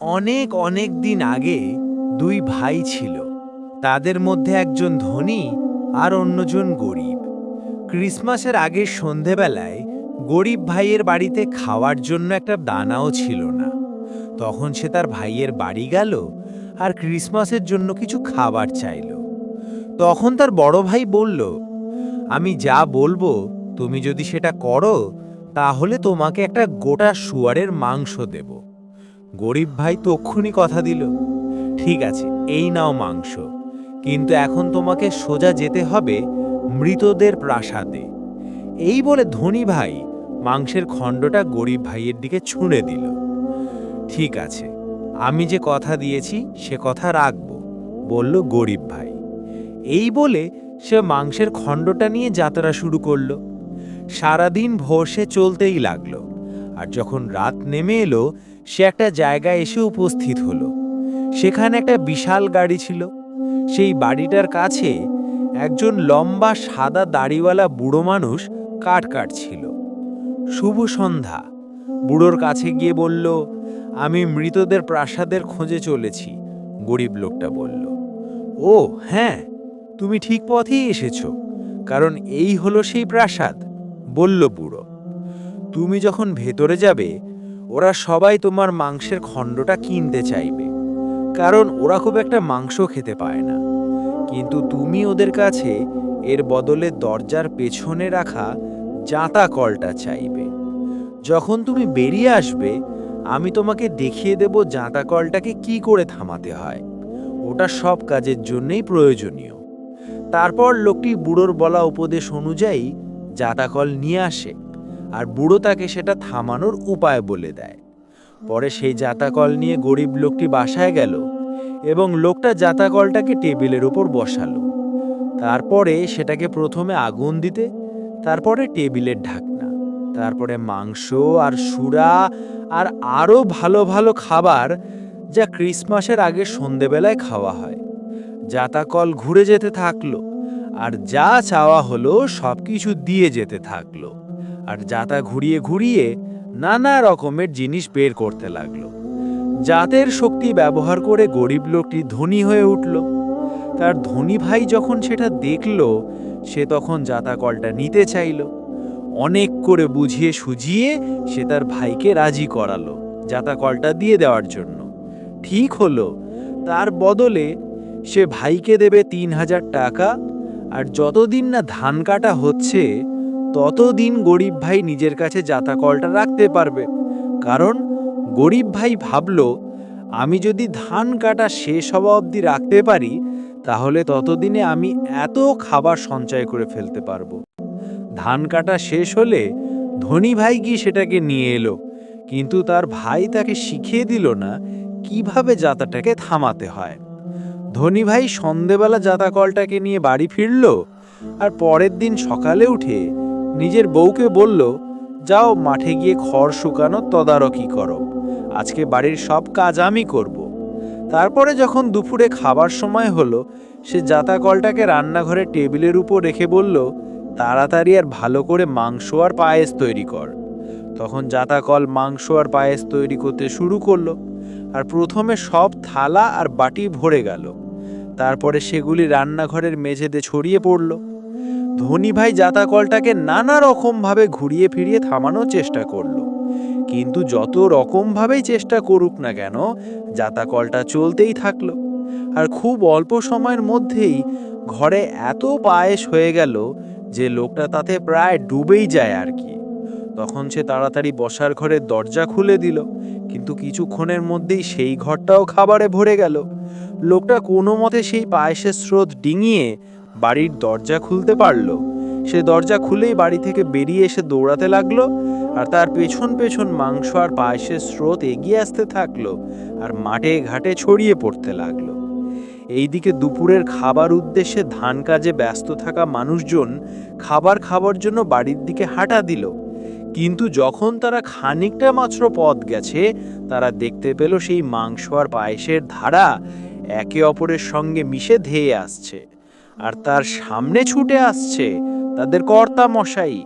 অনেক অনেক দিন আগে দুই ভাই ছিল। তাদের মধ্যে একজন ধনী আর অন্যজন গরিব। ক্রিসমাসের আগে সন্ধেবেলায় গরিব ভাইয়ের বাড়িতে খাওয়ার জন্য একটা দানাও ছিল না। তখন সে তার ভাইয়ের বাড়ি গেল আর ক্রিসমাসের জন্য কিছু খাবার চাইল। তখন তার বড় ভাই বলল, আমি যা বলব, তুমি যদি সেটা করো, তাহলে তোমাকে একটা গোটা শুয়ারের মাংস দেব। গরিব ভাই তক্ষুনি কথা দিল। ঠিক আছে, এই নাও মাংস। কিন্তু এখন তোমাকে সোজা যেতে হবে মৃতদের প্রাসাদে। এই বলে ধনী ভাই মাংসের খণ্ডটা গরিব ভাইয়ের দিকে ছুঁড়ে দিল। ঠিক আছে, আমি যে কথা দিয়েছি সে কথা রাখব, বলল গরিব ভাই। এই বলে সে মাংসের খণ্ডটা নিয়ে যাত্রা শুরু করল। সারাদিন ভোর সে চলতেই লাগল। আর যখন রাত নেমে এলো সে একটা জায়গায় এসে উপস্থিত হলো। সেখানে একটা বিশাল গাড়ি ছিল। সেই বাড়িটার কাছে একজন লম্বা সাদা দাড়িওয়ালা বুড়ো মানুষ কাঠ কাটছিল। শুভ সন্ধ্যা। বুড়োর কাছে গিয়ে বলল, আমি মৃতদের প্রাসাদের খোঁজে চলেছি, গরিব লোকটা বলল। ও হ্যাঁ তুমি ঠিক পথেই এসেছ, কারণ এই হলো সেই প্রাসাদ, বলল বুড়ো। তুমি যখন ভেতরে যাবে ওরা সবাই তোমার মাংসের খণ্ডটা কিনতে চাইবে। কারণ ওরা খুব একটা মাংস খেতে পায় না। কিন্তু তুমি ওদের কাছে এর বদলে দরজার পেছনে রাখা জাঁতা কলটা চাইবে। যখন তুমি বেরিয়ে আসবে, আমি তোমাকে দেখিয়ে দেব জাঁতা কলটাকে কি করে থামাতে হয়। ওটা সব কাজের জন্যই প্রয়োজনীয়। তারপর লোকটি বুড়োর বলা উপদেশ অনুযায়ী জাঁতা কল নিয়ে আসে। আর বুড়ো তাকে সেটা থামানোর উপায় বলে দেয়। পরে সেই জাতাকল নিয়ে গরিব লোকটি বাসায় গেল এবং লোকটা জাতাকলটাকে টেবিলের উপর বসালো। তারপরে সেটাকে প্রথমে আগুন দিতে, তারপরে টেবিলের ঢাকনা, তারপরে মাংস আর সুরা আর আরও ভালো ভালো খাবার যা ক্রিসমাসের আগে সন্ধেবেলায় খাওয়া হয়। জাতাকল ঘুরে যেতে থাকল আর যা চাওয়া হলো সব কিছু দিয়ে যেতে থাকল। আর জাতা ঘুরিয়ে ঘুরিয়ে নানা রকমের জিনিস বের করতে লাগল। জাতের শক্তি ব্যবহার করে গরিব লোকটি ধনী হয়ে উঠল। তার ধনী ভাই যখন সেটা দেখল, সে তখন জাতা কলটা নিতে চাইল। অনেক করে বুঝিয়ে সুঝিয়ে সে তার ভাইকে রাজি করালো জাতা কলটা দিয়ে দেওয়ার জন্য। ঠিক হলো, তার বদলে সে ভাইকে দেবে তিন হাজার টাকা, আর যতদিন না ধান কাটা হচ্ছে ততদিন গরিব ভাই নিজের কাছে যাতা কলটা রাখতে পারবে। কারণ গরিব ভাই ভাবল, আমি যদি ধান কাটা শেষ হওয়া অবধি রাখতে পারি, তাহলে ততদিনে আমি এত খাবার সঞ্চয় করে ফেলতে পারব। ধান কাটা শেষ হলে ধনী ভাই গিয়ে সেটাকে নিয়ে এলো? কিন্তু তার ভাই তাকে শিখিয়ে দিল না কীভাবে যাতাটাকে থামাতে হয়। ধনী ভাই সন্ধেবেলা জাতাকলটাকে নিয়ে বাড়ি ফিরল আর পরের দিন সকালে উঠে নিজের বউকে বলল, যাও মাঠে গিয়ে খড় শুকানো তদারকি করো। আজকে বাড়ির সব কাজ আমি করব। তারপরে যখন দুপুরে খাবার সময় হলো, সে জাতাকলটাকে রান্নাঘরে টেবিলের উপর রেখে বলল, তাড়াতাড়ি আর ভালো করে মাংস আর পায়েস তৈরি কর। তখন জাতাকল মাংস আর পায়েস তৈরি করতে শুরু করল, আর প্রথমে সব থালা আর বাটি ভরে গেল। তারপরে সেগুলি রান্নাঘরের মেঝেতে ছড়িয়ে পড়ল। ধনী ভাই জাতাকলটাকে নানা রকমভাবে ঘুরিয়ে ফিরিয়ে থামানোর চেষ্টা করল। কিন্তু যত রকমভাবেই চেষ্টা করুক না কেন, জাতাকলটা চলতেই থাকল। আর খুব অল্প সময়ের মধ্যেই ঘরে এত পায়েস হয়ে গেল যে লোকটা তাতে প্রায় ডুবেই যায় আর কি। তখন সে তাড়াতাড়ি বসার ঘরের দরজা খুলে দিল, কিন্তু কিছুক্ষণের মধ্যেই সেই ঘরটাও খাবারে ভরে গেল। লোকটা কোনো মতে সেই পায়েসের স্রোত ডিঙিয়ে বাড়ির দরজা খুলতে পারল। সে দরজা খুলেই বাড়ি থেকে বেরিয়ে এসে দৌড়াতে লাগল আর তার পেছন পেছন মাংস আর পায়েসের স্রোত এগিয়ে আসতে থাকল আর মাঠে ঘাটে ছড়িয়ে পড়তে লাগল। এইদিকে দুপুরের খাবার উদ্দেশ্যে ধান কাজে ব্যস্ত থাকা মানুষজন খাবার খাবার জন্য বাড়ির দিকে হাঁটা দিল। কিন্তু যখন তারা খানিকটা মাত্র পথ গেছে, তারা দেখতে পেল সেই মাংস আর পায়েসের ধারা একে অপরের সঙ্গে মিশে ধেয়ে আসছে। আর তার সামনে ছুটে আসছে তাদের কর্তা মশাই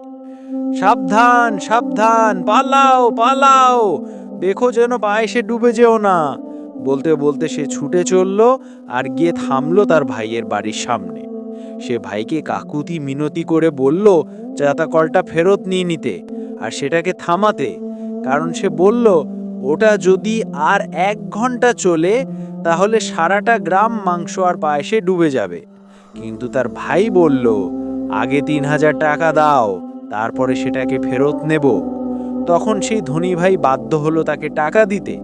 সাবধান সাবধান, পালাও পালাও। দেখো যেন পায়েসে ডুবে যেও না। বলতে বলতে সে ছুটে চলল আর গিয়ে থামলো তার ভাইয়ের বাড়ির সামনে। সে ভাইকে কাকুতি মিনতি করে বলল যাতা কলটা ফেরত নিয়ে নিতে আর সেটাকে থামাতে। কারণ সে বলল, ওটা যদি আর এক ঘণ্টা চলে, তাহলে সারাটা গ্রাম মাংস আর পায়েসে ডুবে যাবে। কিন্তু তার ভাই বলল, আগে তিন হাজার টাকা দাও, তারপরে সেটাকে ফেরত নেব। তখন সেই ধনী ভাই বাধ্য হলো তাকে টাকা দিতে।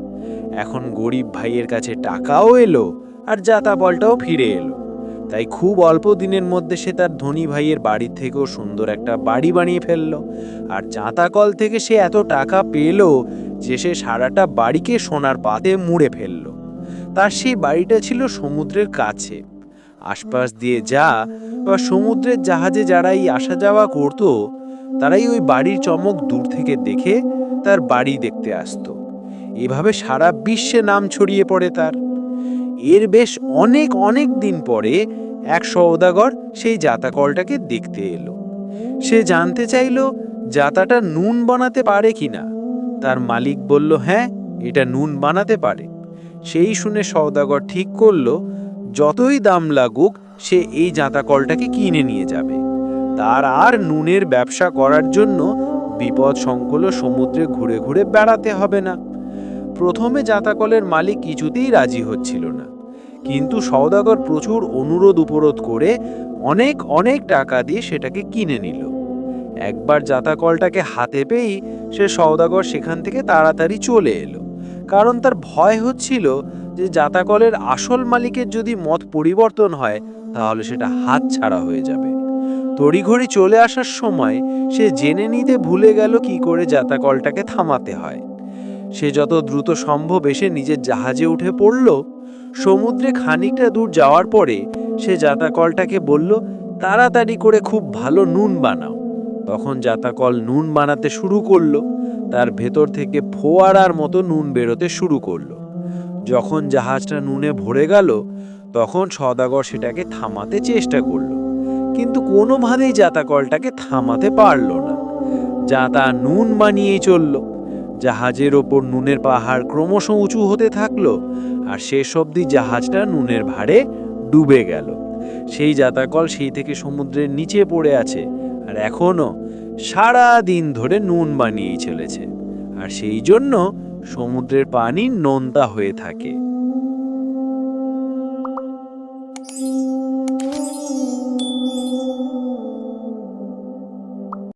এখন গরিব ভাইয়ের কাছে টাকাও এলো আর যাতা বলটাও ফিরে এলো। তাই খুব অল্প দিনের মধ্যে সে তার ধনী ভাইয়ের বাড়ি থেকেও সুন্দর একটা বাড়ি বানিয়ে ফেলল। আর জাঁতাকল থেকে সে এত টাকা পেল যে সে সারাটা বাড়িকে সোনার পাতে মুড়ে ফেলল। তার সেই বাড়িটা ছিল সমুদ্রের কাছে। আশপাশ দিয়ে যা বা সমুদ্রের জাহাজে যারাই আসা যাওয়া করতো, তারাই ওই বাড়ির চমক দূর থেকে দেখে তার বাড়ি দেখতে আসতো। এভাবে সারা বিশ্বে নাম ছড়িয়ে পড়ে তার। এর বেশ অনেক অনেক দিন পরে এক সওদাগর সেই জাতাকলটাকে দেখতে এলো। সে জানতে চাইল, জাতাটা নুন বানাতে পারে কিনা? তার মালিক বলল হ্যাঁ এটা নুন বানাতে পারে। সেই শুনে সওদাগর ঠিক করল যতই দাম লাগুক, সে এই জাঁতা কলটাকে কিনে নিয়ে যাবে। তার আর নুনের ব্যবসা করার জন্য বিপদ সংকুল সমুদ্রে ঘুরে ঘুরে বেড়াতে হবে না। প্রথমে জাঁতাকলের মালিক কিছুতেই রাজি হচ্ছিল না। কিন্তু সওদাগর প্রচুর অনুরোধ উপরোধ করে অনেক অনেক টাকা দিয়ে সেটাকে কিনে নিল। একবার জাতাকলটাকে হাতে পেয়েই সে সওদাগর সেখান থেকে তাড়াতাড়ি চলে এলো। কারণ তার ভয় হচ্ছিল যে জাতাকলের আসল মালিকের যদি মত পরিবর্তন হয়, তাহলে সেটা হাত ছাড়া হয়ে যাবে। তড়িঘড়ি চলে আসার সময় সে জেনে নিতে ভুলে গেল কি করে জাতাকলটাকে থামাতে হয়। সে যত দ্রুত সম্ভব এসে নিজের জাহাজে উঠে পড়ল। সমুদ্রে খানিকটা দূর যাওয়ার পরে সে জাতাকলটাকে বলল, তাড়াতাড়ি করে খুব ভালো নুন বানাও। তখন জাতাকল নুন বানাতে শুরু করল। তার ভেতর থেকে ফোয়ারার মতো নুন বেরোতে শুরু করল। যখন জাহাজটা নুনে ভরে গেল, তখন সদাগর সেটাকে থামাতে চেষ্টা করল। কিন্তু কোনোভাবেই জাতাকলটাকে থামাতে পারল না। জাতা নুন বানিয়েই চলল। জাহাজের ওপর নুনের পাহাড় ক্রমশ উঁচু হতে থাকল আর শেষ অবধি জাহাজটা নুনের ভারে ডুবে গেল। সেই জাতাকল সেই থেকে সমুদ্রের নিচে পড়ে আছে। আর এখনও সারা দিন ধরে নুন বানিয়েই চলেছে। আর সেই জন্য সমুদ্রের পানি নোনতা হয়ে থাকে।